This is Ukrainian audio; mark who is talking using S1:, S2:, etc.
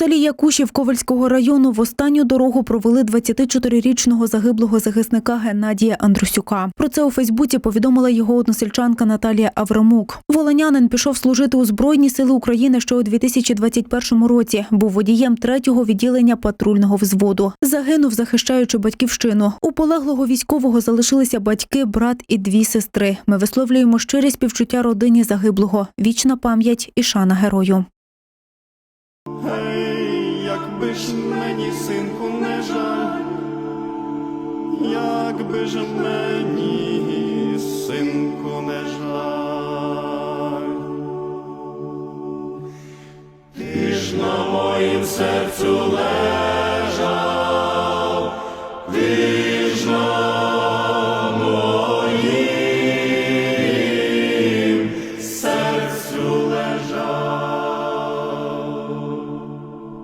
S1: селі Якушів Ковальського району в останню дорогу провели 24-річного загиблого захисника Геннадія Андрусюка. Про це у Фейсбуці повідомила його односельчанка Наталія Аврамук. Волонянин пішов служити у Збройні сили України ще у 2021 році. Був водієм третього відділення патрульного взводу. Загинув, захищаючи батьківщину. У полеглого військового залишилися батьки, брат і дві сестри. Ми висловлюємо щирі співчуття родині загиблого. Вічна пам'ять і шана герою.
S2: Якби ж мені, синку, не жаль, якби ж мені, синку, не жаль, ти ж на моїм серцю лежав. Ти